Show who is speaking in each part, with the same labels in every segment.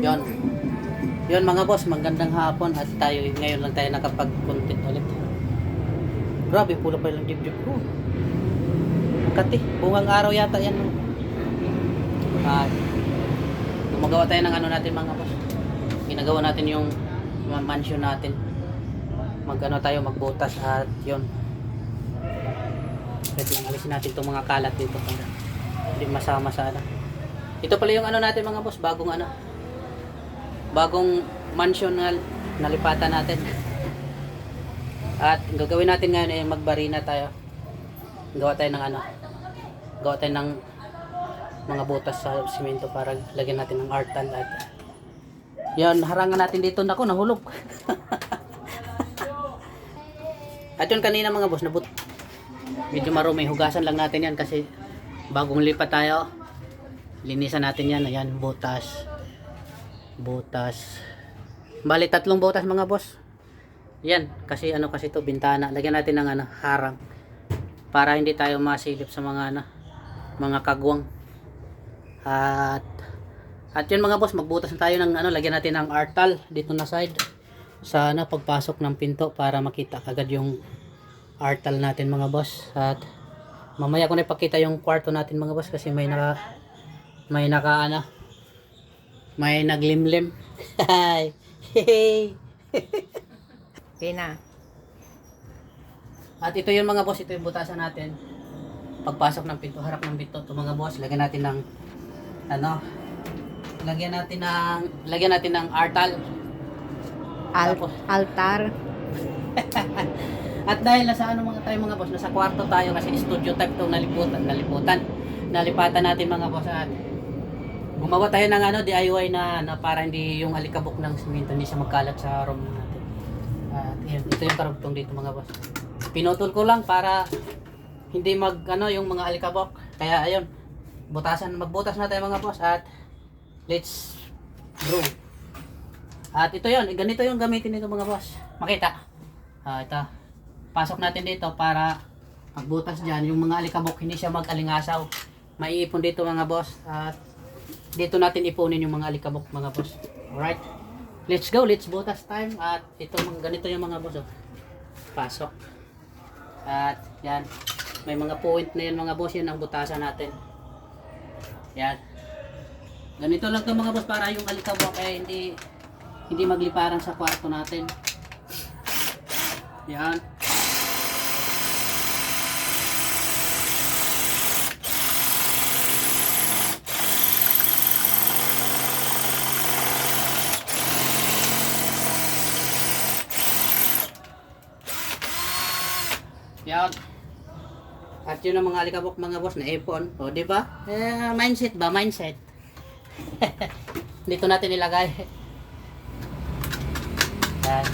Speaker 1: Yon. Yon mga boss, magandang hapon at tayo ngayon lang tayo nakapag-content ulit. Grabe, pula pa lang dibdib ko. Kati, bungang araw yata yan. At gumagawa tayo ng ano natin mga boss. Ginagawa natin yung ma- mansion natin. Magano tayo magbutas at yon. Pwede alisin natin itong mga kalat dito para hindi masama sa ano. Ito pala yung ano natin mga boss, bagong ano. Bagong mansion na nalipatan natin. At gagawin natin ngayon ay magbarina tayo. Gawa tayo ng ano. Gawa tayo ng mga butas sa simento para lagyan natin ng artan at yan, harangan natin dito. Nako, nahulog. at yun kanina mga boss, nabut medyo marumi. Hugasan lang natin yan kasi bagong lipat tayo. Linisan natin yan. Ayan, butas. Butas. Bali, tatlong butas mga boss. Yan, kasi ano kasi to bintana. Lagyan natin ng ano, harang. Para hindi tayo masilip sa mga ano, mga kagwang. At at yun mga boss, magbutas na tayo ng ano, lagyan natin ng artal dito na side. Sa ano, pagpasok ng pinto para makita kagad yung artal natin mga boss. At mamaya ko na ipakita yung kwarto natin mga boss kasi may naka may naka ano may naglimlim. Hi. Hey.
Speaker 2: Okay na.
Speaker 1: At ito yung mga boss, ito yung butasan natin. Pagpasok ng pinto, harap ng pinto, ito mga boss, lagyan natin ng ano, lagyan natin ng lagyan natin ng artal.
Speaker 2: Al
Speaker 1: Tapos?
Speaker 2: altar.
Speaker 1: At dahil nasa ano mga tayo mga boss, nasa kwarto tayo kasi studio type itong naliputan, naliputan. Nalipatan natin mga boss at gumawa tayo ng ano DIY na, na para hindi yung alikabok ng simento hindi siya magkalat sa room natin. At yun, ito yung karugtong dito mga boss. Pinutol ko lang para hindi mag ano yung mga alikabok. Kaya ayun, butasan magbutas na tayo mga boss at let's brew. At ito yon, ganito yung gamitin nito mga boss. Makita. Ah, ito. Pasok natin dito para magbutas diyan yung mga alikabok hindi siya mag-alingasaw. Maiipon dito mga boss at dito natin ipunin yung mga alikabok mga boss. Alright. Let's go, let's butas time at ito ganito yung mga boss. Oh. Pasok. At yan. May mga point na yan mga boss, yan ang butasan natin. Yan. Ganito lang to mga boss para yung alikabok ay hindi hindi magliparan sa kwarto natin. Yan. Yan. At yun ang mga alikabok mga boss na ipon. O, di ba? Eh, mindset ba? Mindset. Dito natin ilagay. Yan.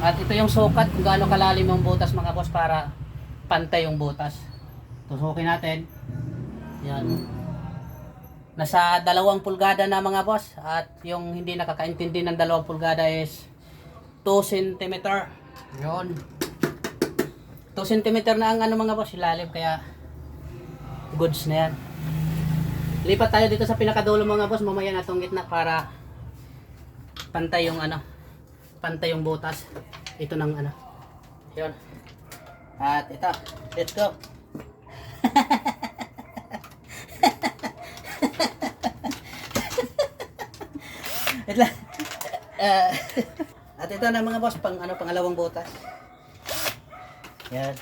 Speaker 1: At ito yung sukat kung gaano kalalim yung butas mga boss para pantay yung butas. Tusukin natin. Yan. Nasa dalawang pulgada na mga boss. At yung hindi nakakaintindi ng dalawang pulgada is 2 cm. Yun. 2 cm na ang ano mga boss, ilalim kaya goods na yan. Lipat tayo dito sa pinakadulo mga boss, mamaya na itong gitna para pantay yung ano, pantay yung butas. Ito ng ano. Yun. At ito, let's go. Wait lang. Ah, at ito na mga boss, pang ano, pangalawang butas. Yan.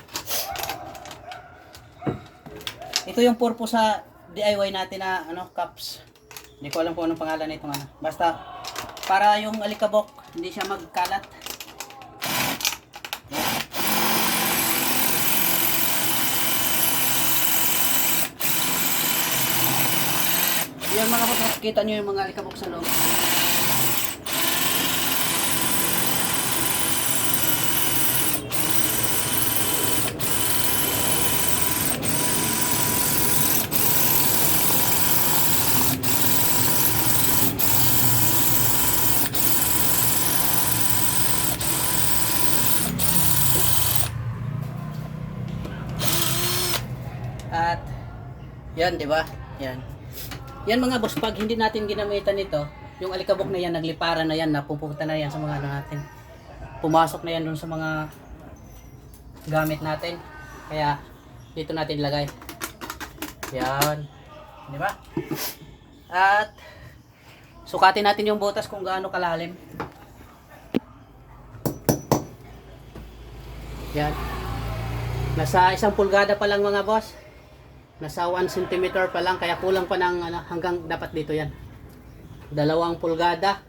Speaker 1: Ito yung purpose sa DIY natin na ano, cups. Hindi ko alam kung anong pangalan nito ano. Basta para yung alikabok hindi siya magkalat. Yan. Mga boss, kita nyo yung mga alikabok sa loob. At yan, di ba? Yan. Yan mga boss, pag hindi natin ginamitan ito, yung alikabok na yan, nagliparan na yan, napupunta na yan sa mga ano natin. Pumasok na yan dun sa mga gamit natin. Kaya, dito natin ilagay. Yan. Di ba? At, sukatin natin yung butas kung gaano kalalim. Yan. Nasa isang pulgada pa lang mga boss. Nasa 1 cm pa lang kaya kulang pa ng ano, hanggang dapat dito yan. Dalawang pulgada.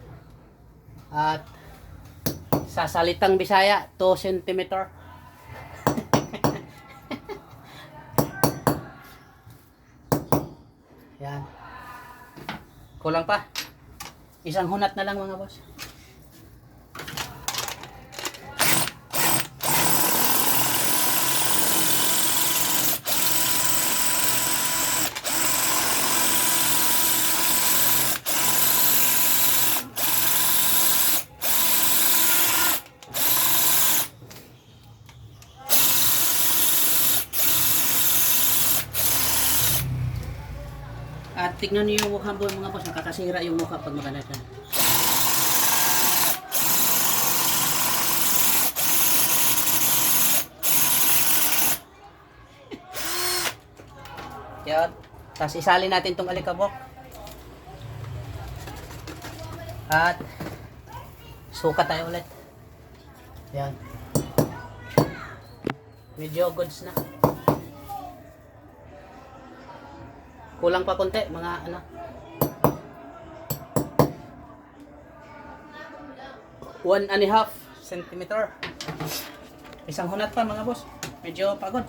Speaker 1: At sa salitang Bisaya, 2 cm. yan. Kulang pa. Isang hunat na lang mga boss. At tignan niyo yung mukha mo mga boss, nakakasira yung mukha pag maganda siya. Yan. Tapos isali natin tong alikabok. At sukat tayo ulit. Yan. Medyo goods na. Kulang pa konti, mga ano. One and a half centimeter. Isang hunat pa mga boss. Medyo pagod.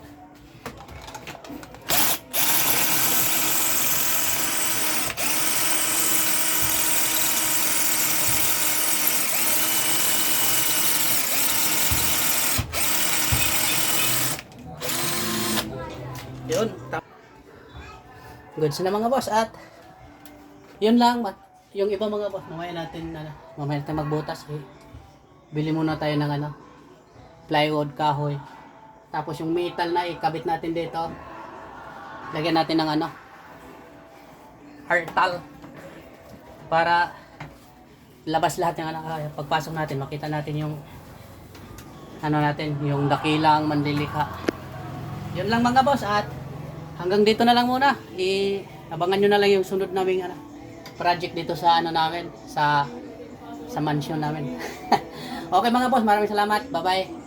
Speaker 1: Yun. Goods na mga boss. At yun lang yung iba mga boss mamaya natin ano, mamaya natin magbutas. Eh. bili muna tayo ng ano plywood kahoy. Tapos yung metal na ikabit natin dito. Lagyan natin ng ano hartal para labas lahat yung ano ah, pagpasok natin makita natin yung ano natin yung dakilang manlilikha. Yun lang mga boss. At hanggang dito na lang muna. I abangan nyo na lang yung sunod naming ano, project dito sa ano namin, sa sa mansion namin. okay mga boss, maraming salamat. Bye-bye.